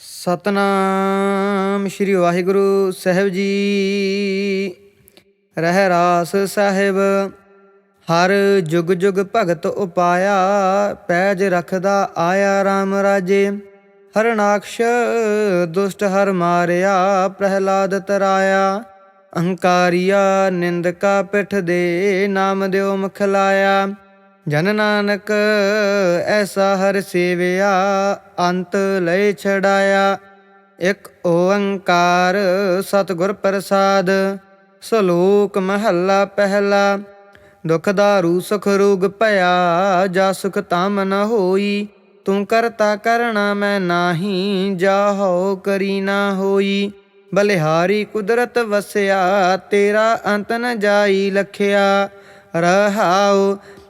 ਸਤਨਾਮ ਸ੍ਰੀ ਵਾਹਿਗੁਰੂ ਸਾਹਿਬ ਜੀ। ਰਹਿ ਰਾਸ ਸਾਹਿਬ, ਹਰ ਜੁਗ ਜੁਗ ਭਗਤ ਉਪਾਇਆ, ਪੈਜ ਰਖਦਾ ਆਇਆ RAM ਰਾਜੇ। ਹਰਨਾਕਸ਼ ਦੁਸ਼ਟ ਹਰ ਮਾਰਿਆ, ਪ੍ਰਹਿਲਾਦ ਤਰਾਇਆ। ਅਹੰਕਾਰੀਆ ਨਿੰਦਕਾ ਪਿਠ ਦੇ ਨਾਮ ਦਿਓ ਮੁਖ ਲਾਇਆ ਜਨ ਨਾਨਕ ਐਸਾ ਹਰ ਸੇਵਿਆ, ਅੰਤ ਲੈ ਛੜਾਇਆ ਇਕ ਓੰਕਾਰ ਸਤਿਗੁਰ ਪ੍ਰਸਾਦ, ਸ਼ਲੋਕ ਮਹੱਲਾ ਪਹਿਲਾ। ਦੁਖ ਦਾਰੂ, ਸੁਖ ਰੋਗ ਭਇਆ, ਜਾ ਸੁਖ ਤਾਮ ਨ ਹੋਈ। ਤੂੰ ਕਰਤਾ ਕਰਣਾ ਮੈਂ ਨਾਹੀ ਜਾ ਹੋ ਕਰੀ ਨਾ ਹੋਈ। ਬਲਿਹਾਰੀ ਕੁਦਰਤ ਵਸਿਆ, ਤੇਰਾ ਅੰਤ ਨ ਜਾਈ ਲਖਿਆ। ਰਹਾਉ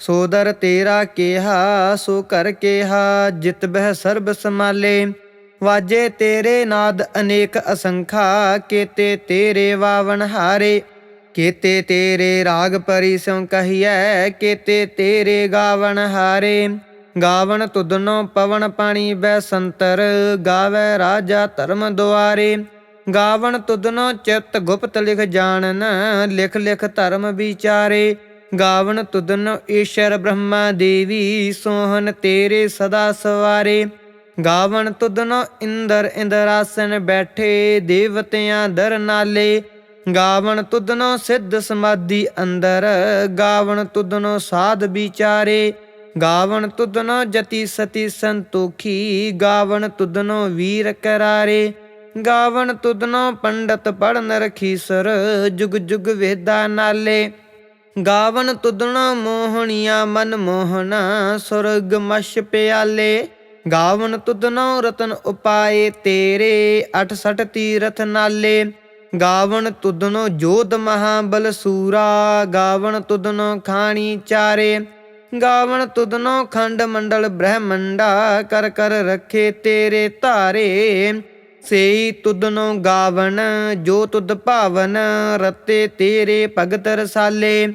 ਸੋਦਰ ਤੇਰਾ ਕੇਹਾ, ਸੋ ਕਰ ਕਿਹਾ, ਜਿਤ ਬਹਿ ਸਰਬ ਸਮਾਲੇ ਵਾਜੇ ਤੇਰੇ ਨਾਦ ਅਨੇਕ ਅਸੰਖਾ, ਕੇਤੇ ਤੇਰੇ ਵਾਵਣ ਹਾਰੇ। ਕੇਤੇ ਤੇਰੇ ਰਾਗ ਪਰੀ ਸਿਉ ਕਹੀਐ, ਕੇਤੇ ਤੇਰੇ ਗਾਵਣ ਹਾਰੇ। ਗਾਵਣ ਤੁਧਨੋ ਪਵਨ ਪਾਣੀ ਬੈ ਸੰਤਰ, ਗਾਵੇ ਰਾਜਾ ਧਰਮ ਦੁਆਰੇ। ਗਾਵਣ ਤੁਧਨੋ ਚਿਤ ਗੁਪਤ ਲਿਖ ਜਾਣਨ, ਲਿਖ ਲਿਖ ਧਰਮ ਵਿਚਾਰੇ। ਗਾਵਨ ਤੁਧਨ ਈਸ਼ਰ ਬ੍ਰਹਮਾ ਦੇਵੀ ਸੋਹਨ ਤੇਰੇ ਸਦਾ ਸਵਾਰੇ। ਗਾਵਨ ਤੁਧਨੋ ਇੰਦਰ ਇੰਦਰਾਸਨ ਬੈਠੇ ਦੇਵਤਿਆਂ ਦਰ ਨਾਲੇ। ਗਾਵਨ ਤੁਧਨੋ ਸਿੱਧ ਸਮਾਧੀ ਅੰਦਰ, ਗਾਵਨ ਤੁਧਨੋ ਸਾਧ ਵਿਚਾਰੇ। ਗਾਵਨ ਤੁਧਨੋ ਜਤੀ ਸਤੀ ਸੰਤੋਖੀ, ਗਾਵਨ ਤੁਧਨੋ ਵੀਰ ਕਰਾਰੇ। ਗਾਵਨ ਤੁਦਨੋ ਪੰਡਤ ਪੜਨ ਰਖੀਸਰ, ਜੁਗ ਜੁਗ ਵੇਦਾ ਨਾਲੇ। ਗਾਵਨ ਤੁਦਣਾ ਮੋਹਣੀਆਂ ਮਨ ਮੋਹਣਾ, ਸੁਰਗ ਮਸ਼ ਪਿਆਲੇ। ਗਾਵਨ ਤੁਦਨੋ ਰਤਨ ਉਪਾਏ ਤੇਰੇ 68 ਤੀਰਥ ਨਾਲੇ। ਗਾਵਨ ਤੁਦਨੋ ਜੋਧ ਮਹਾਬਲ ਸੂਰਾ ਗਾਵਨ ਤੁਦਨੋ ਖਾਣੀ ਚਾਰੇ। ਗਾਵਨ ਤੁਦਨੋ ਖੰਡ ਮੰਡਲ ਬ੍ਰਹਮੰਡਾ, ਕਰ ਕਰ ਰੱਖੇ ਤੇਰੇ ਧਾਰੇ। ਸੇਈ ਤੁਦਨੋ ਗਾਵਨ, ਜੋ ਤੁਧ ਭਾਵਨ, ਰਤੇ ਤੇਰੇ ਭਗਤ ਰਸਾਲੇ।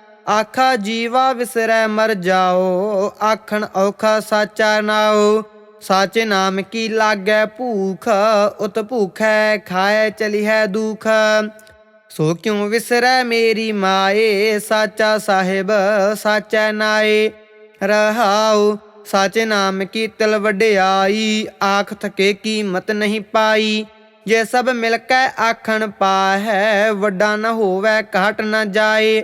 ਆਖਾ ਜੀਵਾ ਵਿਸਰੈ ਮਰ ਜਾਓ, ਆਖਣ ਔਖਾ ਸਾਚਾ ਨਾਓ ਸਾਚੇ ਨਾਮ ਕੀ ਲਾਗੈ ਭੂਖ, ਉਤ ਭੂਖੈ ਖਾਏ ਚਲੀ ਹੈ ਦੁਖ। ਸੋ ਕਿਉ ਵਿਸਰੈ ਮੇਰੀ ਮਾਏ, ਸਾਚਾ ਸਾਹਿਬ ਸਾਚਾ ਨਾਏ। ਰਹਾਉ, ਸਾਚੇ ਨਾਮ ਕੀ ਤਿਲ ਵਡਿਆਈ, ਆਖ ਥਕੇ ਕੀਮਤ ਨਹੀਂ ਪਾਈ। ਜੇ ਸਭ ਮਿਲ ਕੇ ਆਖਣ ਪਾਹੈ, ਵੱਡਾ ਨਾ ਹੋਵੇ ਘਾਟ ਨਾ ਜਾਏ।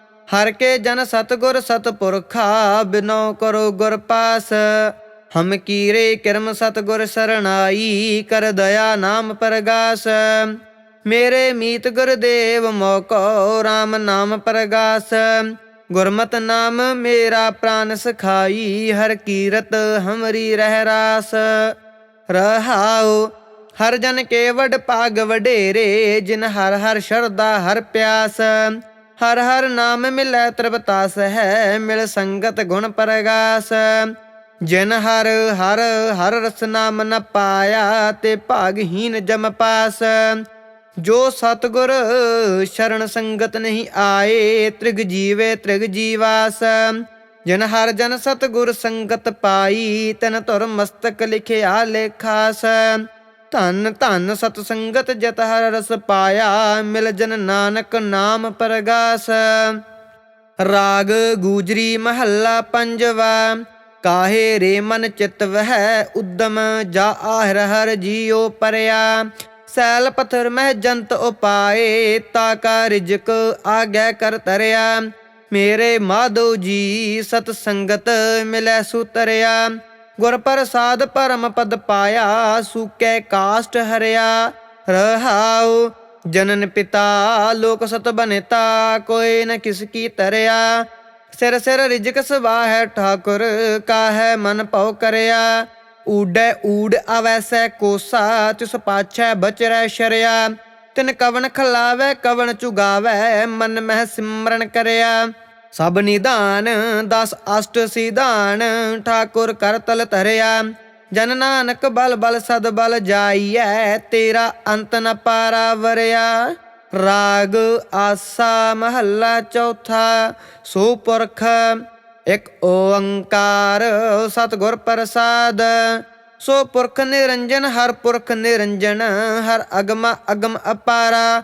ਹਰ ਕੇ ਜਨ ਸਤਗੁਰ ਸਤਪੁਰਖਾ, ਬਿਨੋ ਕਰੋ ਗੁਰ ਪਾਸ। ਹਮ ਕੀਰੇ ਕਿਰਮ ਸਤਗੁਰ ਸਰਣਾਈ, ਕਰ ਦਇਆ ਨਾਮ ਪ੍ਰਗਾਸ। ਮੇਰੇ ਮੀਤ ਗੁਰਦੇਵ ਮੋਕੋ RAM ਨਾਮ ਪ੍ਰਗਾਸ। ਗੁਰਮਤ ਨਾਮ ਮੇਰਾ ਪ੍ਰਾਨ ਸਖਾਈ, ਹਰ ਕੀਰਤ ਹਮਰੀ ਰਹਿ ਰਾਸ। ਰਹਾਉ, ਹਰ ਜਨ ਕੇ ਵਡ ਭਾਗ ਵਡੇਰੇ, ਜਿਨ ਹਰ ਹਰ ਸ਼ਰਦਾ ਹਰ ਪਿਆਸ। ਹਰ ਹਰ ਨਾਮ ਮਿਲੈ ਤ੍ਰਿਪਤਾਸ ਹੈ, ਮਿਲ ਸੰਗਤ ਗੁਣ ਪ੍ਰਗਾਸ। ਜਿਨ ਹਰ ਹਰ ਹਰ ਰਸ ਨਾਮ ਨ ਪਾਇਆ, ਤੇ ਭਾਗਹੀਨ ਜਮ ਪਾਸ। ਜੋ ਸਤਗੁਰ ਸ਼ਰਨ ਸੰਗਤ ਨਹੀਂ ਆਏ, ਤ੍ਰਿਗ ਜੀਵੇ ਤ੍ਰਿਗ ਜੀਵਾਸ। ਜਿਨ ਹਰ ਜਨ ਸਤਗੁਰ ਸੰਗਤ ਪਾਈ, ਤਨ ਤੁਰ ਮਸਤਕ ਲਿਖਿਆ ਲੇਖਾਸ। ਧਨ ਧਨ ਸਤ ਸੰਗਤ ਜਤ ਹਰ ਰਸ ਪਾਇਆ, ਮਿਲ ਜਨ ਨਾਨਕ ਨਾਮ ਪਰਗਾਸ। ਰਾਗ ਗੂਜਰੀ ਮਹੱਲਾ ਪੰਜਵਾ, ਕਾਹੇ ਰੇ ਮਨ ਚਿਤ ਵਹਿ ਉਦਮ, ਜਾ ਆਹਰ ਹਰ ਜੀਉ ਪਰਿਆ। ਸੈਲ ਪਥਰ ਮਹਿ ਜੰਤ ਉਪਾਏ, ਤਾ ਕਾ ਰਿਜਕ ਆਗੈ ਕਰ ਤਰਿਆ। ਮੇਰੇ ਮਾਧੋ ਜੀ ਸਤ ਸੰਗਤ ਮਿਲੈ ਸੁਤਰਿਆ। ਗੁਰ ਪ੍ਰਸਾਦ ਪਰਮ ਪਦ ਪਾਇਆ, ਸੁਕੈ ਕਾਸ਼ਟ ਹਰਿਆ, ਰਹਾਉ। ਜਨਨ ਪਿਤਾ, ਲੋਕ ਸਤ ਬਨਿਤਾ, ਕੋਈ ਨ ਕਿਸ ਕੀ ਤਰਿਆ। ਸਿਰ ਸਿਰ ਰਿਜਕ ਸਵਾਹੈ ਠਾਕੁਰ, ਕਾਹੈ ਮਨ ਭਉ ਕਰਿਆ। ਊਡੈ ਊਡ ਅਵੈਸੈ ਕੋਸਾ, ਤਿਸ ਪਾਛੈ ਬਚਰੈ ਸ਼ਰਿਆ। ਤਿਨ ਕਵਨ ਖਲਾਵੈ ਕਵਨ ਚੁਗਾਵੈ, ਮਨ ਮਹਿ ਸਿਮਰਨ ਕਰਿਆ। ਸਭ ਨਿਧਾਨ, ਦਸ ਅਸ਼ਟ ਸਿਧਾਨ, ਠਾਕੁਰ ਕਰਤਲ ਧਰਿਆ। ਜਨ ਨਾਨਕ ਬਲ ਬਲ ਸਦ ਬਲ ਜਾਈਐ, ਤੇਰਾ ਅੰਤ ਨ ਪਾਰਾ ਵਰਿਆ। ਰਾਗ ਆਸਾ ਮਹੱਲਾ ਚੌਥਾ, ਸੋ ਪੁਰਖ ਇਕ ਓੰਕਾਰ, ਸਤਿਗੁਰ ਪ੍ਰਸਾਦ। ਸੋ ਪੁਰਖ ਨਿਰੰਜਨ, ਹਰ ਪੁਰਖ ਨਿਰੰਜਨ, ਹਰ ਅਗਮ ਅਗਮ ਅਪਾਰਾ।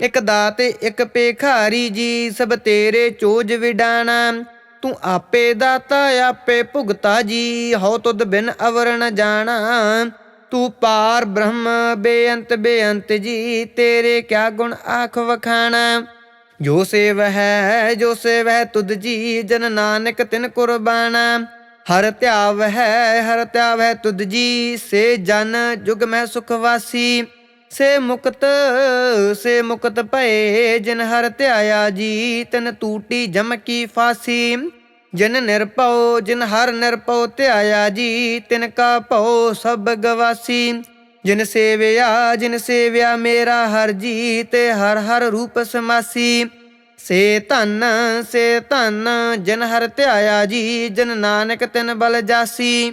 ਇਕ ਦਾਤੇ, ਇਕ ਪੇਖਾਰੀ ਜੀ, ਸਭ ਤੇਰੇ ਚੋਜ ਵਿਡਾਣਾ। ਤੂੰ ਆਪੇ ਦਾਤਾ, ਆਪੇ ਭੁਗਤਾ ਜੀ, ਹਉ ਤੁਧ ਬਿਨ ਅਵਰ ਜਾਣਾ। ਤੂੰ ਪਾਰ ਬ੍ਰਹਮ, ਬੇਅੰਤ ਬੇਅੰਤ ਜੀ, ਤੇਰੇ ਕਿਆ ਗੁਣ ਆਖ ਵਖਾਣਾ। ਜੋ ਸੇਵ ਹੈ, ਜੋ ਸੇਵ ਹੈ ਤੁਧ ਜੀ, ਜਨ ਨਾਨਕ ਤਿਨ ਕੁਰਬਾਨਾ ਹਰ ਧਿਆਵ ਹੈ ਹਰ ਧਿਆਵ ਹੈ ਤੁਧ ਜੀ, ਸੇ ਜਨ ਜੁਗ ਮੈਂ ਸੁਖ ਵਾਸੀ। ਸੇ ਮੁਕਤ ਸੇ ਮੁਕਤ ਭਏ, ਜਿਨ ਹਰ ਧਿਆਇਆ ਜੀ ਤਨ ਟੂਟੀ ਜਮ ਕੀ ਫਾਸੀ। ਜਿਨ ਨਿਰਭਉ ਜਿਨ ਹਰ ਨਿਰਭਉ ਧਿਆਇਆ ਜੀ ਤਿਨ ਕਾ ਭਉ ਸਭ ਗਵਾਸੀ। ਜਿਨ ਸੇਵਿਆ ਜਿਨ ਸੇਵਿਆ ਮੇਰਾ ਹਰ ਜੀ ਤੇ ਹਰ ਹਰ ਰੂਪ ਸਮਾਸੀ। ਸੇ ਧਨ ਸੇ ਧਨ, ਜਿਨ ਹਰ ਧਿਆਇਆ ਜੀ, ਜਿਨ ਨਾਨਕ ਤਿਨ ਬਲ ਜਾਸੀ।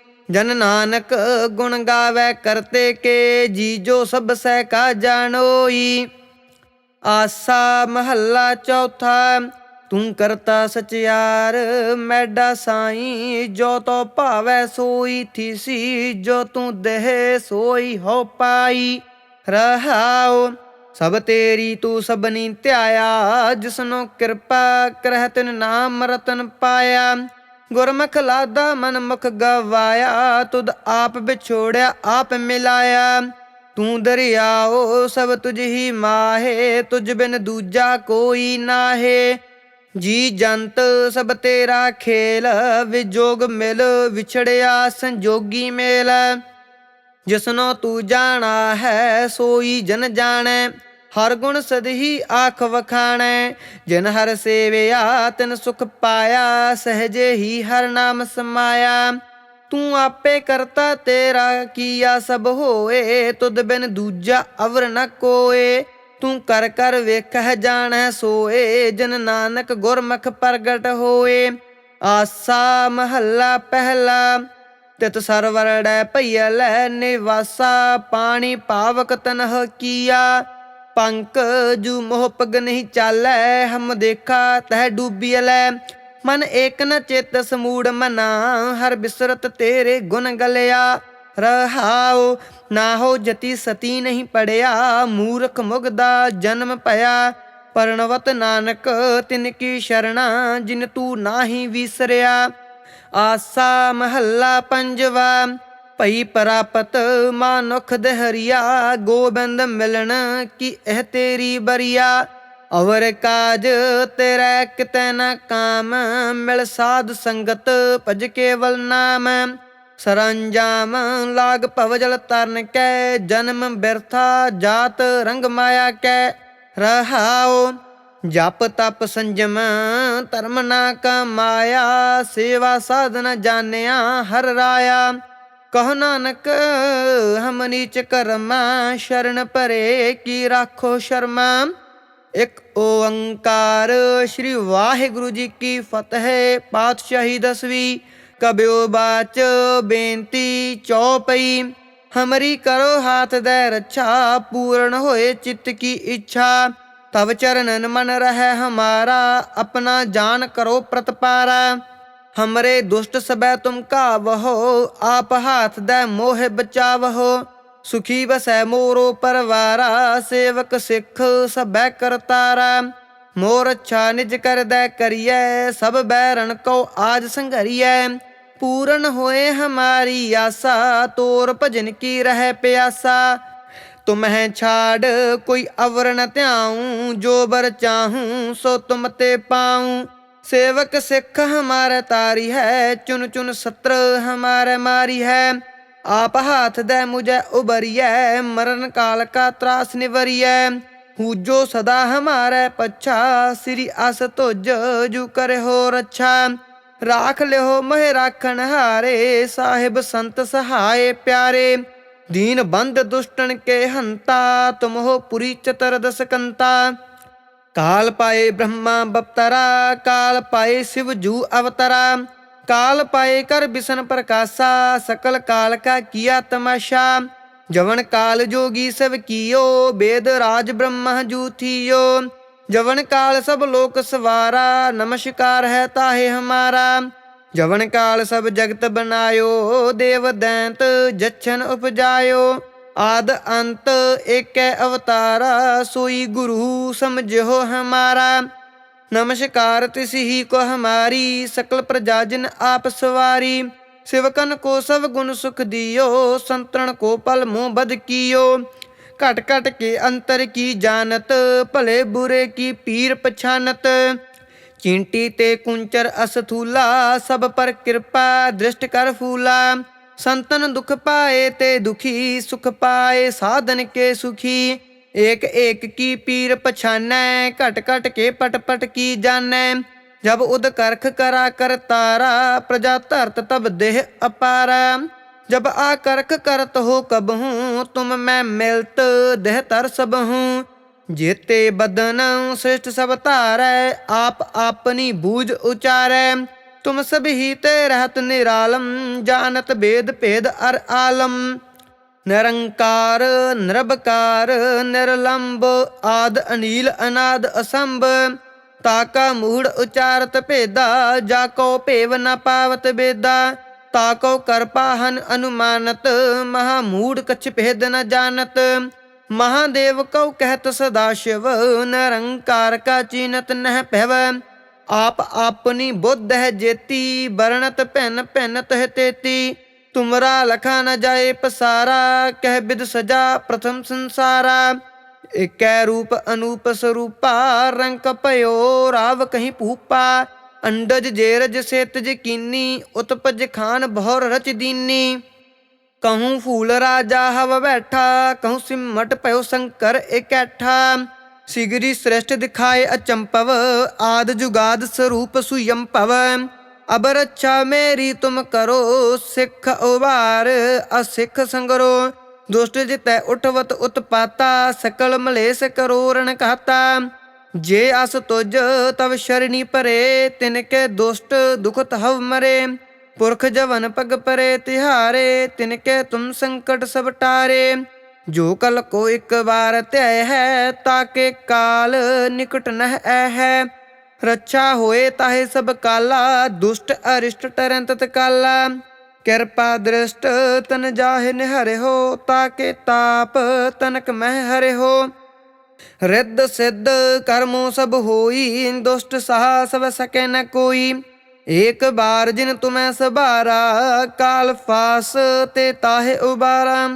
ਜਨ ਨਾਨਕ ਗੁਣ ਗਾਵੇ ਕਰਤੇ ਕੇ, ਜੀ ਜੋ ਸਭ ਸਹਿ ਕਾ ਜਾਣੋਈ। ਆਸਾ ਮਹੱਲਾ ਚੌਥਾ, ਤੂੰ ਕਰਤਾ ਸਚਿਆਰ, ਮੈਡਾ ਸਾਈ, ਜੋ ਤੋ ਭਾਵੈ ਸੋਈ, ਥੀਸੀ, ਜੋ ਤੂੰ ਦੇਹ ਸੋਈ, ਹੋ ਪਾਈ। ਰਹਾਉ, ਸਭ ਤੇਰੀ ਤੂੰ ਸਭਨੀ ਧਿਆਇਆ, ਜਿਸਨੋ ਕਿਰਪਾ ਕਰਹਿ ਤਿਨ ਨਾਮ ਰਤਨ ਪਾਇਆ। ਗੁਰਮੁਖ ਲਾਦਾ ਮਨ ਮੁਖ ਗਵਾਇਆ, ਤੁਧ ਆਪ ਵਿਛੋੜਿਆ, ਆਪ ਮਿਲਾਇਆ। ਤੂੰ ਦਰਿਆਓ, ਸਭ ਤੁਝ ਹੀ ਮਾਹੇ, ਤੁਝ ਬਿਨ ਦੂਜਾ ਕੋਈ ਨਾਹੇ। ਜੀ ਜੰਤ, ਸਭ ਤੇਰਾ ਖੇਲ, ਵਿਜੋਗ ਮਿਲ, ਵਿਛੜਿਆ ਸੰਜੋਗੀ ਮੇਲ। ਜਿਸਨੋ ਤੂੰ ਜਾਣਾ ਹੈ, ਸੋਈ ਜਨ ਜਾਣੈ। ਹਰ ਗੁਣ ਸਦਹੀ ਆਖ ਵਖਾਣੈ, ਜਿਨ ਹਰ ਸੇਵਿਆ ਤਿਨ ਸੁਖ ਪਾਇਆ, ਸਹਜੇ ਹੀ ਹਰ ਨਾਮ ਸਮਾਇਆ। ਤੂੰ ਆਪੇ ਕਰਤਾ ਤੇਰਾ ਕੀਆ ਸਭ ਹੋਏ, ਤੁਧ ਬਿਨ ਦੂਜਾ ਅਵਰ ਨ ਕੋਏ। ਤੂੰ ਕਰ ਕਰ ਵੇਖਹਿ ਜਾਣੈ ਸੋਏ, ਜਨ ਨਾਨਕ ਗੁਰਮੁਖ ਪ੍ਰਗਟ ਹੋਏ। ਆਸਾ ਮਹੱਲਾ ਪਹਿਲਾ, ਤਿਤ ਸਰਵਰੜੈ ਭਈਆ ਲੈ ਨਿਵਾਸਾ, ਪਾਣੀ ਪਾਵਕ ਤਨਹ ਕੀਆ। ਪੰਕ, ਜੂ ਮੋਹ ਪਗ ਨਹੀਂ ਚਾਲੈ, ਹਮ ਦੇਖਾ ਤਹ ਡੂਬੀ ਲੈ ਮਨ ਏਕ ਨ ਚਿਤ ਸਮੂੜ ਮਨਾ, ਹਰ ਬਿਸਰਤ ਤੇਰੇ ਗੁਣ ਗਲਿਆ। ਰਹਾਉ ਨਾ ਹੋ ਜਤੀ ਸਤੀ ਨਹੀਂ ਪੜਿਆ, ਮੂਰਖ ਮੁਗਦਾ ਜਨਮ ਭਇਆ ਪਰਣਵਤ ਨਾਨਕ, ਤਿਨ ਕੀ ਸ਼ਰਣਾ, ਜਿਨ ਤੂੰ ਨਾਹੀ ਵਿਸਰਿਆ। ਆਸਾ ਮਹੱਲਾ ਪੰਜਵਾ ਭਈ ਪ੍ਰਾਪਤ ਮਾਨੁਖ ਦਹਰੀਆ, ਗੋਬਿੰਦ ਮਿਲਣ ਕੀ ਇਹ ਤੇਰੀ ਬਰੀਆ? ਅਵਰ ਕਾਜ ਤੇਰਾ ਕਿਤੇ ਨਾ ਕਾਮ, ਮਿਲ ਸਾਧ ਸੰਗਤ ਭਜ ਕੇਵਲ ਨਾਮ। ਸਰੰਜਾਮ ਲਾਗ ਭਵਜਲ ਤਰਨ ਕੈ, ਜਨਮ ਬਿਰਥਾ ਜਾਤ ਰੰਗ ਮਾਇਆ ਕੈ। ਰਹਾਉ, ਜਪ ਤਪ ਸੰਜਮ, ਧਰਮ ਨਾ ਕਮਾਇਆ ਸੇਵਾ ਸਾਧਨ ਜਾਣਿਆ ਹਰ ਰਾਇਆ। ਕਹ ਨਾਨਕ, ਹਮ ਨੀਚ ਕਰਮ, ਸ਼ਰਨ ਪਰੇ ਕੀ ਰਾਖੋ ਸ਼ਰਮਾ? ਇੱਕ ਓੰਕਾਰ ਸ੍ਰੀ ਵਾਹਿਗੁਰੂ ਜੀ ਕੀ ਫਤਿਹ, ਪਾਤਸ਼ਾਹੀ ਦਸਵੀਂ ਕਬਿਓ ਬਾਚ ਬੇਨਤੀ ਚੌਪਈ। ਹਮਰੀ ਕਰੋ ਹਾਥ ਦੇ ਰੱਛਾ, ਪੂਰਨ ਹੋਏ ਚਿੱਤ ਕੀ ਇੱਛਾ। ਤਵ ਚਰਨਨ ਮਨ ਰਹਿ ਹਮਾਰਾ, ਆਪਣਾ ਜਾਨ ਕਰੋ ਪ੍ਰਤਪਾਰਾ। ਹਮਰੇ ਦੁਸ਼ਟ ਸਬੈ ਤੁਮ ਕਾਵਹੋ ਆਪ ਹਾਥ ਦੇ ਮੋਹ ਬਚਾਵਹੋ ਸੁਖੀ ਬਸੈ ਮੋਰੋ ਪਰਵਾਰਾ ਸੇਵਕ ਸਿੱਖ ਸਬੈ ਕਰਤਾਰਾ ਮੋਰ ਅੱਛਾ ਨਿਜ ਕਰਦੈ ਕਰੀਐ ਸਭ ਬੈਰਨ ਕੋ ਆਜ ਸੰਘਰੀਐ ਪੂਰਨ ਹੋਏ ਹਮਾਰੀ ਆਸਾ ਤੋਰ ਭਜਨ ਕੀ ਰਹਿ ਪਿਆਸਾ ਤੁਮਹਿ ਛਾੜ ਕੋਈ ਅਵਰ ਨ ਧਿਆਉ ਜੋ ਬਰ ਚਾਹੂੰ ਸੋ ਤੁਮ ਤੇ ਪਾਉ ਸੇਵਕ ਸਿੱਖ ਹਮਾਰੇ ਤਾਰੀ ਹੈ ਚੁਨ ਚੁਨ ਸਤਰ ਹਮਾਰੇ ਮਾਰੀ ਹੈ। ਆਪ ਹਾਥ ਦੇ ਮੁਝੇ ਉਬਰੀਐ ਮਰਨ ਕਾਲ ਕਾ ਤਰਾਸ ਨਿਵਰੀਐ। ਹੂਜੋ ਸਦਾ ਹਮਾਰੇ ਪਛਾ, ਸ੍ਰੀ ਅਸ ਤੁਜ ਜੂ ਕਰੇ ਹੋ ਰੱਛਾ ਰਾਖ ਲਿਓ ਮਹਿ ਰਾਖਣ ਹਾਰੇ, ਸਾਹਿਬ ਸੰਤ ਸਹਾਏ ਪਿਆਰੇ। ਦੀਨ ਬੰਦ ਦੁਸ਼ਟਨ ਕੇ ਹੰਤਾ ਤੁਮ ਹੋ ਪੁਰੀ ਚਤਰ ਦਸ ਕੰਤਾ ਕਾਲ ਪਾਏ ਬ੍ਰਹਮਾ ਬਪਤਰਾ ਕਾਲ ਪਾਏ ਸਿਵ ਜੂ ਅਵਤਰਾ ਕਾਲ ਪਾਏ ਕਰ ਬਿਸ਼ਨ ਪ੍ਰਕਾਸ਼ਾ ਸਕਲ ਕਾਲ ਕਾ ਕੀਆ ਤਮਾਸ਼ਾ ਜਵਨ ਕਾਲ ਜੋਗੀ ਸਭ ਕੀਓ ਬੇਦ ਰਾਜ ਬ੍ਰਹਮਾ ਜੂ ਥੀਓ ਜਵਨ ਕਾਲ ਸਭ ਲੋਕ ਸਵਾਰਾ ਨਮਸਕਾਰ ਹੈ ਤਾਹੇ ਹਮਾਰਾ ਜਵਨ ਕਾਲ ਸਭ ਜਗਤ ਬਨਾਇਓ ਦੇਵ ਦੈਂਤ ਜਛਨ ਉਪਜਾਇਓ ਆਦ ਅੰਤ ਏਕੈ ਅਵਤਾਰਾ, ਸੋਈ ਗੁਰੂ ਸਮਝੋ ਹਮਾਰਾ। ਨਮਸਕਾਰ ਤਿਸ ਕੋ ਹਮਾਰੀ, ਸਕਲ ਪ੍ਰਜਾ ਜਿਨ ਆਪ ਸਵਾਰੀ। ਸਿਵਕਨ ਕੋ ਸਭ ਗੁਣ ਸੁਖ ਦਿਓ ਸੰਤਨ ਕੋ ਪਲ ਮੋਹ ਬਦ ਕੀਓ। ਘਟ ਘਟ ਕੇ ਅੰਤਰ ਕੀ ਜਾਣਤ, ਭਲੇ ਬੁਰੇ ਕੀ ਪੀਰ ਪਛਾਨਤ। ਚਿੰਟੀ ਤੇ ਕੁੰਚਰ ਅਸਥੂਲਾ, ਸਭ ਪਰ ਕਿਰਪਾ, ਦ੍ਰਿਸ਼ਟ ਕਰ ਫੂਲਾ। ਸੰਤਨ ਦੁਖ ਪਾਏ ਤੇ ਦੁਖੀ ਸੁਖ ਪਾਏ, ਸਾਧਨ ਕੇ ਸੁਖੀ। ਏਕ ਏਕ ਕੀ ਪੀਰ ਪਛਾਨੈ, ਘਟ ਘਟ ਕੇ ਪਟ ਪਟ ਕੀ ਜਾਣੈ। ਜਬ ਉਦ ਕਰਖ ਕਰਾ ਕਰ ਤਾਰਾ, ਪ੍ਰਜਾ ਧਰਤ ਤਬ ਦੇਹ ਅਪਾਰਾ। ਜਬ ਆ ਕਰਖ ਕਰਤ ਹੋ ਕਬਹੂ, ਤੁਮ ਮੈਂ ਮਿਲਤ ਦੇਹ ਤਰ ਸਬ ਹੂੰ ਜੇਤੇ ਬਦਨ ਸ੍ਰਿਸ਼ਟ ਸਭ ਧਾਰੈ, ਆਪ ਆਪਣੀ ਬੂਝ ਉਚਾਰੈ। ਤੁਮ ਸਭ ਹੀ ਤੇ ਰਹਤ ਨਿਰਾਲਮ ਜਾਣਤ ਬੇਦ ਭੇਦ ਅਰ ਆਲਮ ਨਿਰੰਕਾਰ ਨਿਰਭਕਾਰ ਨਿਰਲੰਭ ਆਦ ਅਨੀਲ ਅਨਾਦ ਅਸੰਭ ਤਾਕਾ ਮੂੜ ਉਚਾਰਤ ਭੇਦਾ ਜਾ ਕੋ ਭੇਵ ਨ ਪਾਵਤ ਬੇਦਾ ਤਾਕੋ ਕਰਪਾਹਨ ਅਨੁਮਾਨਤ ਮਹਾ ਮੂੜ ਕਛ ਭੇਦ ਨ ਜਾਣਤ ਮਹਾਦੇਵ ਕਉ ਕਹਿਤ ਸਦਾ ਸ਼ਿਵ ਨਿਰੰਕਾਰ ਕਾ ਚੀਨਤ ਨਹਿ ਪਹਿਵ ਆਪ ਆਪਣੀ ਬੁੱਧ ਹੈ ਜੇਤੀ ਬਰਣਤ ਭਿੰਨ ਭਿੰਨ ਤਹ ਤੇਤੀ। ਤੁਮਰਾ ਲਖਾ ਨ ਜਾਏ ਪਸਾਰਾ, ਕਹਿ ਬਿਦ ਸਜਾ ਪ੍ਰਥਮ ਸੰਸਾਰਾ। ਇਕੈ ਰੂਪ ਅਨੂਪ ਸਰੂਪਾ, ਰੰਕ ਭਇਓ ਰਾਵ ਕਹੀਂ ਭੂਪਾ। ਅੰਡਜ ਜੇਰਜ ਸੇਤਜ ਕੀਨੀ, ਉਤਪਜ ਖਾਨ ਬਹੁਰ ਰਚ ਦੀਨੀ। ਕਹੂੰ ਫੂਲ ਰਾਜਾ ਹਵ ਬੈਠਾ, ਕਹੂੰ ਸਿਮਟ ਭਇਓ ਸ਼ੰਕਰ ਇਕੈਠਾ ਸਿਗਰੀ ਸ੍ਰੇਸ਼ਟ ਦਿਖਾਏ ਅਚੰਪਵ, ਆਦ ਜੁਗਾਦ ਸਰੂਪ ਸੁਯੰਪਵ ਅਬ ਰੱਛਾ ਮੇਰੀ ਤੁਮ ਕਰੋ, ਸਿੱਖ ਉਬਾਰ ਅਸਿੱਖ ਸੰਗਰੋ। ਦੁਸ਼ਟ ਜਿਤੈ ਉਠਵਤ ਉਤਪਾਤਾ, ਸਕਲ ਮਲੇਸ ਕਰੋਰਣ ਕਹਤਾ ਜੇ ਅਸ ਤੁਜ, ਤਵ ਸ਼ਰਣੀ ਪਰੇ, ਤਿਨ ਕੇ ਦੁਸ਼ਟ ਦੁਖਤ ਹਵ ਮਰੇ। ਪੁਰਖ ਜਵਨ ਪਗ ਪਰੇ ਤਿਹਾਰੇ, ਤਿਨ ਕੇ ਤੁਮ ਸੰਕਟ ਸਭ ਟਾਰੇ। ਜੋ ਕਲ ਕੋ ਇੱਕ ਵਾਰ ਧਿਆਇ ਹੈ, ਤਾਕੇ ਕਾਲ ਨਿਕਟ ਨਹਿ ਐ ਹੈ ਰੱਛਾ ਹੋਏ ਤਾਹੇ ਸਭ ਕਾਲਾ, ਦੁਸ਼ਟ ਅਰਿਸ਼ਟ ਟਰੰਤ ਤਕਾਲਾ। ਕਿਰਪਾ ਦ੍ਰਿਸ਼ਟ ਤਨ ਜਾਹਿ ਨਿਹਰਿ ਹੋ, ਤਾਕੇ ਤਾਪ ਤਨਕ ਮਹਿ ਹਰੇ ਹੋ। ਰਿੱਧ ਸਿੱਧ ਕਰਮੋ ਸਭ ਹੋਈ, ਦੁਸ਼ਟ ਸਹਾ ਸਭ ਸਕੈ ਨ ਕੋਈ। ਏਕ ਬਾਰ ਜਿਨ ਤੁਮੈ ਸਬਾਰਾ ਕਾਲ ਫਾਸ ਤੇ ਤਾਹੇ ਉਬਾਰਾ।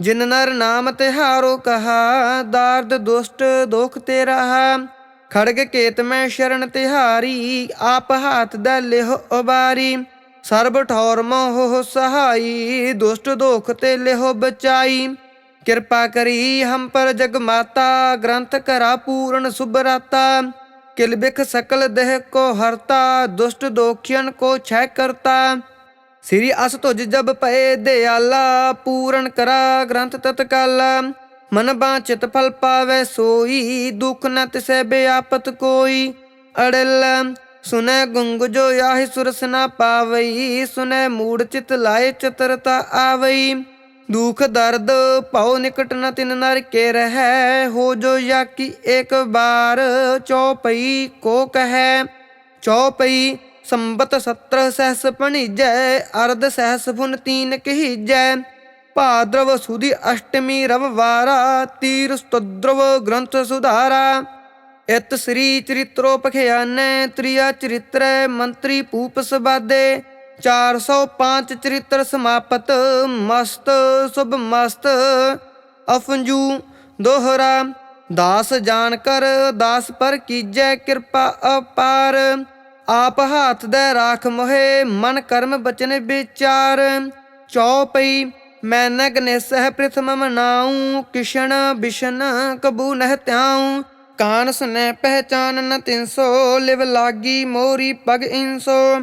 ਜਿਨ ਨਰ ਨਾਮ ਤਿਹਾਰੋ ਕਹਾ, ਦਾਰਦ ਦੁਸ਼ਟ ਦੋਖ ਤੇ ਰਹਾ ਖੜਗ ਕੇਤ ਮੈਂ ਸ਼ਰਨ ਤਿਹਾਰੀ, ਆਪ ਹਾਥ ਦਾ ਲਿਹ ਉਬਾਰੀ। ਸਰਬ ਠੌਰ ਮੋਹ ਸਹਾਈ, ਦੁਸ਼ਟ ਦੋਖ ਤੇ ਲਿਹ ਬਚਾਈ। ਕਿਰਪਾ ਕਰੀ ਹਮ ਪਰ ਜਗ ਮਾਤਾ, ਗ੍ਰੰਥ ਕਰਾ ਪੂਰਨ ਸੁਭਰਾਤਾ ਕਿਲ ਬਿਖ ਸਕਲ ਦੇਹ ਕੋ ਹਰਤਾ, ਦੁਸ਼ਟ ਦੋਖਿਯਨ ਕੋ ਛੈ ਕਰਤਾ। ਸ੍ਰੀ ਅਸ ਤੁਜ ਜਬ ਪਏ ਦਿਆਲਾ, ਪੂਰਨ ਕਰਾ ਗ੍ਰੰਥ ਤਤਕਾਲ। ਮਨ ਬਾਚਿਤ ਫਲ ਪਾਵੇ ਸੋਈ, ਦੁਖ ਨ ਤਿਸੈ ਬਿਆਪਤ ਕੋਈ। ਅੜਲ, ਸੁਨੈ ਗੁੰਗ ਜੋ ਆਹਿ ਸੁਰਸ ਨਾ ਪਾਵਈ, ਸੁਨੈ ਮੂੜ ਚਿਤ ਲਾਏ ਚਤਰਤਾ ਆਵਈ। ਦੁਖ ਦਰਦ ਭਉ ਨਿਕਟ ਨ ਤਿਨ ਨਰ ਕੇ ਰਹੈ, ਹੋ ਜੋ ਯਾਕੀ ਇੱਕ ਬਾਰ, ਚੌਪਈ ਕੋ ਕਹੈ, ਚੌਪਈ ਸੰਬਤ 17 ਸਹਸ ਪਣੀਜੈ ਅਰਧ ਸਹਸ ਫੁਨ ਤੀਨ ਕਹੀਜੈ। ਭਾਦਰਵ ਸੁਦੀ ਅਸ਼ਟਮੀ ਰਵਵਾਰਾ, ਤੀਰ ਸਤਦਰਵ ਗ੍ਰੰਥ ਸੁਧਾਰਾ। ਇਤ ਸ੍ਰੀ ਚਰਿਤ੍ਰੋ ਤ੍ਰਿਆ ਚਰਿਤ੍ਰੈ, ਮੰਤਰੀ ਭੂਪ ਸਬਾਦੇ 405 ਚਰਿਤ੍ਰ ਸਮਾਪਤ, ਮਸਤ ਸੁਭ ਮਸਤ। ਅਫੰਜੂ ਦੋਹਰਾ, ਦਾਸ ਜਾਣ ਕਰ ਦਾਸ ਪਰ ਕੀਜੈ ਕਿਰਪਾ ਅਪਾਰ। ਆਪ ਹਾਥ ਦੇ ਰਾਖ ਮੋਹਿ, ਮਨ ਕਰਮ ਬਚਨ ਵਿਚਾਰ। ਚੌਪਈ ਮੈਂ ਨਗਨੇ ਸਹਿ ਪ੍ਰਥਮ ਮਨਾਉ ਕਿਸ਼ਨ ਬਿਸ਼ਨ ਕਬੂ ਨਹਿ ਧਿਆਉ। ਕਾਨ ਸੁਨੈ ਪਹਿਚਾਨ ਨ ਤਿਨਸੋ ਲਿਵ ਲਾਗੀ ਮੋਰੀ ਪਗ ਇਨਸੋ।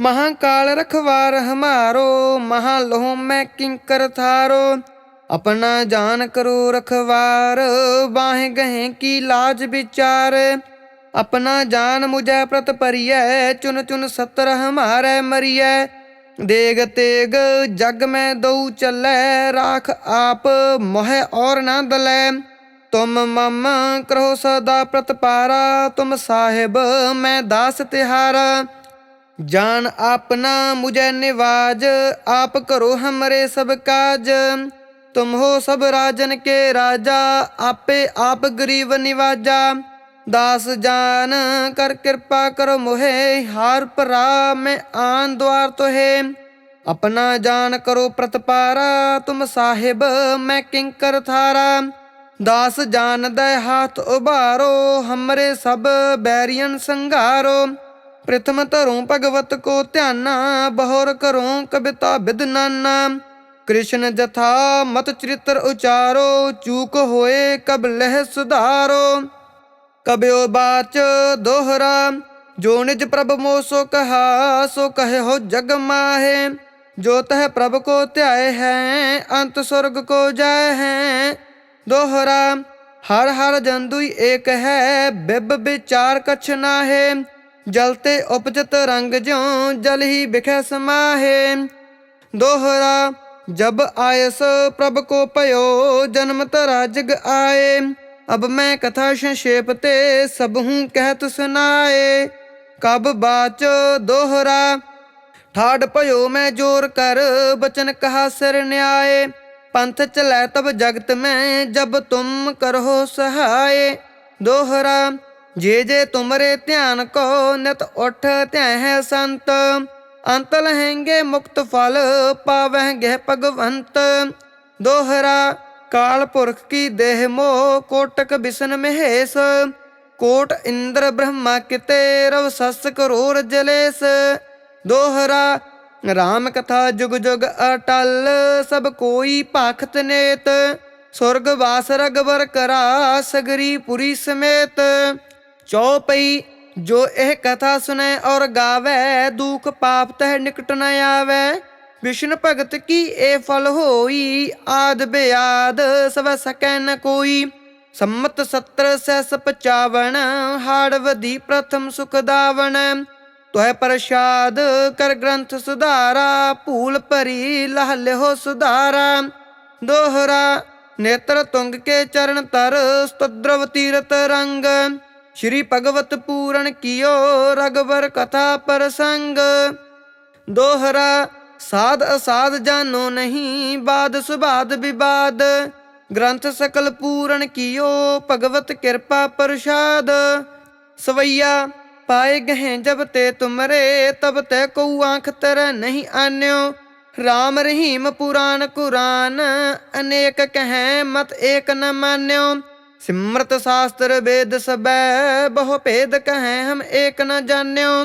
ਮਹਾਕਾਲ ਰਖਵਾਰ ਹਮਾਰੋ ਮਹਾ ਲੋਹ ਮੈਂ ਕਿੰਕਰ ਥਾਰੋ। ਆਪਣਾ ਜਾਨ ਕਰੋ ਰਖਵਾਰ, ਬਾਹੇ ਗਹਿ ਕੀ ਲਾਜ ਵਿਚਾਰ। ਆਪਣਾ ਜਾਨ ਮੁਝੈ ਪ੍ਰਤ ਪਰਿਐ ਚੁਨ ਚੁਨ ਸਤਰ ਹਮਾਰੇ ਮਰੀਐ। ਦੇਗ ਤੇਗ ਜਗ ਮੈਂ ਦਉ ਚੱਲੈ, ਰਾਖ ਆਪ ਮੋਹਿ ਔਰ ਨਾ ਦਲੈ। ਤੁਮ ਮਮ ਕਰੋ ਸਦਾ ਪ੍ਰਤਪਾਰਾ ਤੁਮ ਸਾਹਿਬ ਮੈਂ ਦਾਸ ਤਿਹਾਰਾ। ਜਾਨ ਆਪਨਾ ਮੁਝੈ ਨਿਵਾਜ, ਆਪ ਕਰੋ ਹਮਰੇ ਸਭ ਕਾਜ। ਤੁਮ ਹੋ ਸਭ ਰਾਜਨ ਕੇ ਰਾਜਾ, ਆਪੇ ਆਪ ਗਰੀਬ ਨਿਵਾਜਾ। ਦਾਸ ਜਾਨ ਕਰ ਕਿਰਪਾ ਕਰੋ ਮੋਹਿ, ਹਾਰ ਭਰਾ ਮੈਂ ਆਨ ਦੁਆਰ ਤੋਹੇ। ਆਪਣਾ ਜਾਨ ਕਰੋ ਪ੍ਰਤਪਾਰਾ, ਤੁਮ ਸਾਹਿਬ ਮੈਂ ਕਿੰਕਰ ਥਾਰਾ। ਦਾਸ ਜਾਨ ਦੇ ਹੱਥ ਉਭਾਰੋ, ਹਮਰੇ ਸਭ ਬੈਰੀਅਨ ਸੰਘਾਰੋ। ਪ੍ਰਥਮ ਧਰੋਂ ਭਗਵਤ ਕੋ ਧਿਆਨਾ, ਬਹੁਰ ਕਰੋ ਕਵਿਤਾ ਬਿਦ ਨਾਨਾ। ਕ੍ਰਿਸ਼ਨ ਜਥਾ ਮਤ ਚਰਿਤਰ ਉਚਾਰੋ, ਚੂਕ ਹੋਏ ਕਬ ਲਹਿ ਸੁਧਾਰੋ। ਕਬਿਓ ਬਾਚ ਦੋਹਰਾ, ਜੋ ਨਿਜ ਪ੍ਰਭ ਮੋ ਸੋ ਕਹਾ, ਸੋ ਕਹੇ ਹੋ ਜਗ ਮਾਹੇ। ਜੋ ਤਹ ਪ੍ਰਭ ਕੋ ਧਿਆਏ ਹੈ, ਅੰਤ ਸੁਰਗ ਕੋ ਜਾਏ ਹੈ। ਦੋਹਰਾ, ਹਰ ਹਰ ਜੰਦੁਈ ਏਕ ਹੈ, ਬਿਬ ਵਿਚਾਰ ਕਛ ਨਾਹੇ। ਜਲਤੇ ਉਪਜਤ ਰੰਗ ਜਿਉ, ਜਲ ਹੀ ਬਿਖੈ ਸਮਾਹੇ। ਦੋਹਰਾ, ਜਬ ਆਇਸ ਪ੍ਰਭ ਕੋ ਭਇਓ ਜਨਮ ਤਰਾ ਜਗ ਆਏ। ਅਬ ਮੈਂ ਕਥਾ ਸੰਖੇਪ ਤੇ ਸਭ ਹੂੰ ਕਹਿਤ ਸੁਨਾਏ। ਕਬ ਬਾਚ ਦੋਹਰਾ ਠਾੜ ਭਇਓ ਮੈਂ ਜੋਰ ਕਰ ਬਚਨ ਕਹਾ ਸਿਰ ਨਿਆਏ। ਪੰਥ ਚਲੈ ਤਬ ਜਗਤ ਮੈਂ ਜਬ ਤੁਮ ਕਰੋ ਸਹਾਏ। ਦੋਹਰਾ, ਜੇ ਜੇ ਤੁਮਰੇ ਧਿਆਨ ਕੋ ਨਿਤ ਉਠ ਧਿਆਇ ਹੈ ਸੰਤ, ਅੰਤ ਲਹੇਂਗੇ ਮੁਕਤ ਫਲ ਪਾਵਹਿਗੇ ਭਗਵੰਤ। ਦੋਹਰਾ ਕਾਲ ਪੁਰਖ ਕੀ ਦੇਹ ਮੋਹ, ਕੋਟਕ ਬਿਸਨ ਮਹੇਸ਼। ਕੋਟ ਇੰਦਰ ਬ੍ਰਹਮਾ ਕਿਤੇ ਰਵ ਸਸ ਕਰੋੜ ਜਲੇਸ। ਦੋਹਰਾ ਰਾਮ ਕਥਾ ਜੁਗ ਜੁਗ ਅਟਲ, ਸਭ ਕੋਈ ਭਾਖਤ ਨੇਤ। ਸੁਰਗ ਵਾਸ ਰਗਵਰ ਕਰਾ ਸਗਰੀ ਪੁਰੀ ਸਮੇਤ। ਚੌਪਈ ਜੋ ਇਹ ਕਥਾ ਸੁਨੇ ਔਰ ਗਾਵੇ, ਦੁਖ ਪਾਪ ਤਹਿ ਨਿਕਟ ਨ ਆਵੇ। ਵਿਸ਼ਨ ਭਗਤ ਕੀ ਇਹ ਫਲ ਹੋਈ? ਆਦ ਬਿਆਦ ਸਵ ਸਕੈ ਨ ਕੋਈ। ਸੰਮਤ 70 ਸੈਸ 55 ਹਾੜਵਦੀ ਪ੍ਰਥਮ ਸੁਖ ਦਾਵਣ। ਤੋਹਿ ਪ੍ਰਸ਼ਾਦ ਕਰ ਗ੍ਰੰਥ ਸੁਧਾਰਾ, ਭੂਲ ਭਰੀ ਲਹ ਲਿਹੋ ਸੁਧਾਰਾ। ਦੋਹਰਾ, ਨੇਤਰ ਤੁੰਗ ਕੇ ਚਰਨ ਤਰ, ਸਤਦਰਵ ਤੀਰਤ ਰੰਗ। ਸ਼੍ਰੀ ਭਗਵਤ ਪੂਰਨ ਕੀਓ, ਰਗਵਰ ਕਥਾ ਪ੍ਰਸੰਗ। ਦੋਹਰਾ ਸਾਧ ਅਸਾਧ ਜਾਨੋ ਨਹੀਂ, ਬਾਦ ਸੁਬਾਦ ਵਿਵਾਦ। ਗ੍ਰੰਥ ਸਕਲ ਪੂਰਨ ਕੀਓ, ਭਗਵਤ ਕਿਰਪਾ ਪ੍ਰਸਾਦ। ਸਵਈਆ, ਪਾਏ ਗਹਿ ਜਬ ਤੇ ਤੁਮਰੇ, ਤਬ ਤੇ ਕਉ ਆਂਖ ਤਰ ਨਹੀਂ ਆਨਿਓ। ਰਾਮ ਰਹੀਮ ਪੁਰਾਨ ਕੁਰਾਨ, ਅਨੇਕ ਕਹੈ ਮਤ ਏਕ ਨ ਮਾਨਿਓ। ਸਿਮਰਤ ਸ਼ਾਸਤਰ ਵੇਦ ਸਬੈ, ਬਹੁ ਭੇਦ ਕਹੈ ਹਮ ਏਕ ਨ ਜਾਣਿਓ।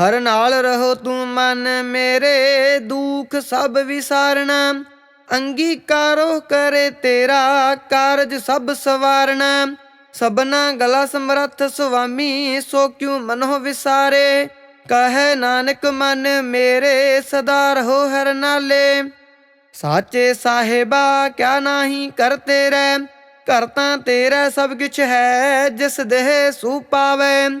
ਹਰ ਨਾਲ ਰਹੋ ਤੂੰ ਮਨ ਮੇਰੇ, ਦੁੱਖ ਸਭ ਵਿਸਾਰਣਾ ਅੰਗੀਕਾਰੋ ਕਰੇ ਤੇਰਾ ਕਾਰਜ ਸਭ ਸਵਾਰਣਾ ਸਬਨਾ ਗਲਾ ਸਮਰੱਥ ਸੁਆਮੀ, ਸੋ ਕਿਉ ਮਨੋ ਵਿਸਾਰੇ? ਕਹੈ ਨਾਨਕ, ਮਨ ਮੇਰੇ ਸਦਾ ਰਹੋ ਹਰ ਨਾਲੇ। ਸਾਚੇ ਸਾਹਿਬਾ, ਕਿਆ ਨਾਹੀ ਕਰਤੇ ਰਹਿ? ਘਰ ਤਾਂ ਤੇਰਾ ਸਭ ਕੁਛ ਹੈ, ਜਿਸ ਦੇਹ ਸੂ ਪਾਵੇ।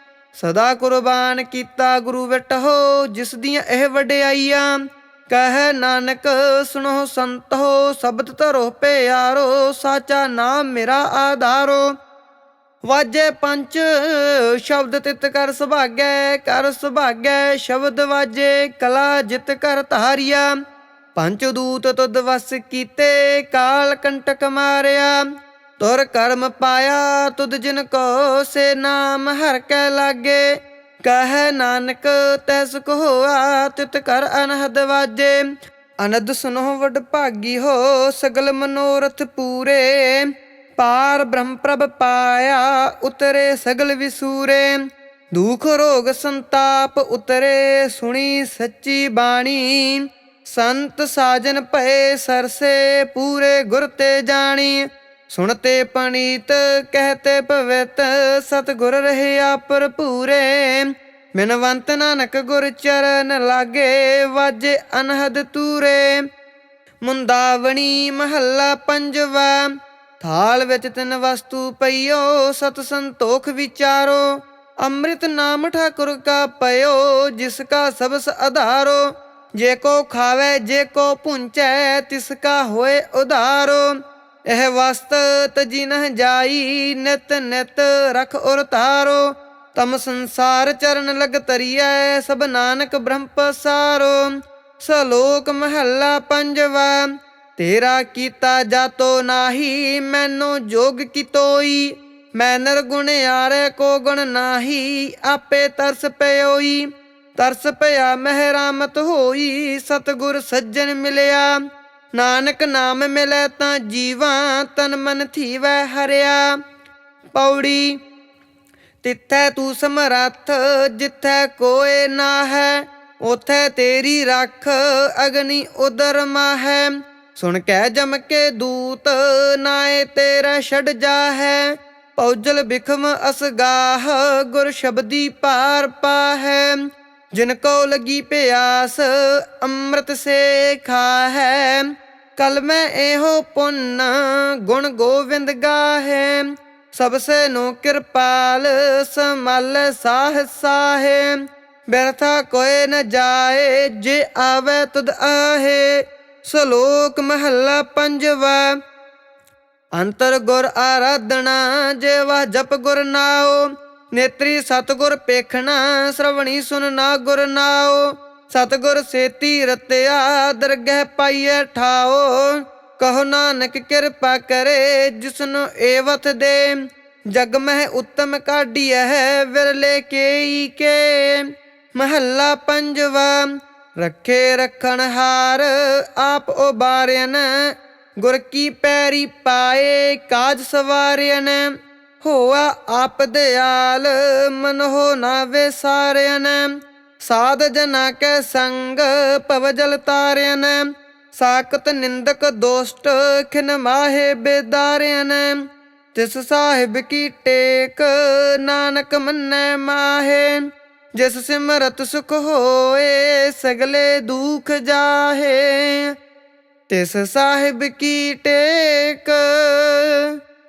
ਸਦਾ ਕੁਰਬਾਨ ਕੀਤਾ ਗੁਰੂ ਵਿਟਹੋ, ਜਿਸ ਦੀਆਂ ਇਹ ਵਡਿਆਈਆਂ, ਕਹਿ ਨਾਨਕ ਸੁਣੋ ਸੰਤੋ ਸ਼ਬਦ ਧਰੋ ਪਿਆਰੋ, ਸਾਚਾ ਨਾਮ ਮੇਰਾ ਆਧਾਰੋ। ਵਾਜੇ ਪੰਚ, ਸ਼ਬਦ ਤਿਤ ਕਰ ਸੁਭਾਗੈ ਕਰ ਸੁਭਾਗੈ, ਸ਼ਬਦ ਵਾਜੇ, ਕਲਾ ਜਿਤ ਕਰ ਧਾਰਿਆ। ਪੰਚ ਦੂਤ ਤੁਧ ਵਸ ਕੀਤੇ, ਕਾਲ ਕੰਟਕ ਮਾਰਿਆ। ਤੁਰ ਕਰਮ ਪਾਇਆ ਤੁਧ ਜਿਨ ਕੋ ਸੇ ਨਾਮ ਹਰ ਕੈ ਲਾਗੇ। ਕਹੈ ਨਾਨਕ ਤੈਸ ਕੋ ਹੋਆ ਤਿਤ ਕਰ ਅਨਹਦ ਵਾਜੇ। ਅਨੰਦ ਸੁਨੋ ਵਡ ਭਾਗੀ ਹੋ ਸਗਲ ਮਨੋਰਥ ਪੂਰੇ। ਪਾਰ ਬ੍ਰਹਮ ਪ੍ਰਭ ਪਾਇਆ ਉਤਰੇ ਸਗਲ ਵਿਸੂਰੇ। ਦੁਖ ਰੋਗ ਸੰਤਾਪ ਉਤਰੇ ਸੁਣੀ ਸੱਚੀ ਬਾਣੀ। ਸੰਤ ਸਾਜਨ ਭਏ ਸਰਸੇ ਪੂਰੇ ਗੁਰ ਤੇ ਜਾਣੀ। ਸੁਣਤੇ ਪਣੀਤ ਕਹਤੇ ਪਵਿੱਤ ਸਤਗੁਰ ਰਹਿਆ ਭਰਪੂਰੇ। ਬਿਨਵੰਤ ਨਾਨਕ ਗੁਰ ਚਰਨ ਲਾਗੇ, ਵਾਜੇ ਅਨਹਦ ਤੂਰੇ। ਮੁੰਦਾਵਣੀ ਮਹੱਲਾ ਪੰਜਵਾ, ਥਾਲ ਵਿੱਚ ਤਿੰਨ ਵਸਤੂ ਪਈਓ, ਸਤ ਸੰਤੋਖ ਵਿਚਾਰੋ। ਅੰਮ੍ਰਿਤ ਨਾਮ ਠਾਕੁਰ ਕਾ ਪਇਓ, ਜਿਸ ਕਾ ਸਬਸ ਆਧਾਰੋ ਜੇ ਕੋ ਖਾਵੇ, ਜੇ ਕੋ ਪੁੰਚੈ, ਤਿਸ ਕਾ ਹੋਏ ਉਧਾਰੋ। ਇਹ ਵਸਤ ਤਜੀ ਨਹ ਜਾਈ, ਨਿਤ ਨਿਤ ਰਖ ਉਰ ਤਾਰੋ। ਤਮ ਸੰਸਾਰ ਚਰਨ ਲਗ ਤਰੀਐ ਸਭ ਨਾਨਕ ਬ੍ਰਹਮ ਪਸਾਰੋ। ਸਲੋਕ ਮਹੱਲਾ ਪੰਜਵਾ, ਤੇਰਾ ਕੀਤਾ ਜਾਤੋ ਨਾਹੀ, ਮੈਨੂੰ ਜੋਗ ਕੀਤੋਈ। ਮੈਂ ਨਿਰਗੁਣ ਆਰੇ ਕੋ ਗੁਣ ਨਾਹੀ, ਆਪੇ ਤਰਸ ਪਇਓਈ ਤਰਸ ਪਿਆ ਮਹਿਰਾਮਤ ਹੋਈ, ਸਤਗੁਰ ਸੱਜਣ ਮਿਲਿਆ। ਨਾਨਕ ਨਾਮ ਮਿਲੈ ਤਾਂ ਜੀਵਾਂ, ਤਨ ਮਨ ਥੀਵੈ ਹਰਿਆ। ਪੌੜੀ, ਤਿੱਥੈ ਤੂੰ ਸਮਰੱਥ, ਜਿੱਥੈ ਕੋਏ ਨਾ ਹੈ ਉਥੈ ਤੇਰੀ ਰੱਖ, ਅਗਨੀ ਉਦਰ ਮਾਹੈ। ਸੁਣ ਕੇ ਜਮ ਕੇ ਦੂਤ, ਨਾਏ ਤੇਰਾ ਛੱਡ ਜਾਹੈ। ਪੌਜਲ ਬਿਖਮ ਅਸਗਾਹ ਗੁਰ ਸ਼ਬਦੀ ਪਾਰ ਪਾਹੈ। ਜਿਨ ਕੋ ਲਗੀ ਪਿਆਸ, ਅੰਮ੍ਰਿਤ ਸੇ ਖਾਹੈ ਕਲ ਮੈਂ ਇਹੋ ਪੁੰਨ, ਗੁਣ ਗੋਵਿੰਦ ਗਾਹੈ। ਸਭ ਸੇ ਨੂੰ ਕਿਰਪਾਲ ਸਮਲ ਸਾਹ ਸਾਹੇ। ਬਿਰਥਾ ਕੋਏ ਨ ਜਾਏ, ਜੇ ਆਵੇ ਤੁਧ ਆਹੇ। ਸ਼ਲੋਕ ਮਹੱਲਾ ਪੰਜਵਾ, ਅੰਤਰ ਗੁਰ ਆਰਾਧਨਾ, ਜੇ ਜੇਵਾ ਜਪ ਗੁਰ ਨਾਉ। ਨੇਤਰੀ ਸਤਗੁਰ ਪੇਖਣਾ, ਸ਼ਰਵਣੀ ਸੁਨ ਨਾ ਗੁਰ ਨਾਉ ਸਤਗੁਰ ਸੇਤੀ ਰਤਿਆ, ਦਰਗਹਿ ਪਾਈਐ ਠਾਓ। ਕਹੋ ਨਾਨਕ ਕਿਰਪਾ ਕਰੇ, ਜਿਸਨੂੰ ਏਵਤ ਦੇ। ਜਗ ਮਹਿ ਉੱਤਮ ਕਾਢੀਐ, ਵਿਰਲੇ ਕੇਈ ਕੇ। ਮਹੱਲਾ ਪੰਜਵਾ, ਰੱਖੇ ਰਖਣ ਹਾਰ, ਆਪ ਉਬਾਰਿਆਨ ਗੁਰ ਕੀ ਪੈਰੀ ਪਾਏ, ਕਾਜ ਸਵਾਰਿਆਨ ਹੋਆ ਆਪ ਦਿਆਲ, ਮਨ ਹੋ ਨਾ। ਵਿਸਾਰਿਆਨ ਸਾਧ ਜਨਾ ਕੈ ਸੰਗ ਪਵਜਲ ਤਾਰਿਆਨ ਸਾਕਤ ਨਿੰਦਕ ਦੋਸਤ, ਖਿਨ ਮਾਹੇ ਬੇਦਾਰਿਆਨ ਤਿਸ ਸਾਹਿਬ ਕੀ ਟੇਕ, ਨਾਨਕ ਮੰਨੈ ਮਾਹੇ। ਜਿਸ ਸਿਮਰਤ ਸੁਖ ਹੋਏ, ਸਗਲੇ ਦੁਖ ਜਾਹੇ। ਤਿਸ ਸਾਹਿਬ ਕੀ ਟੇਕ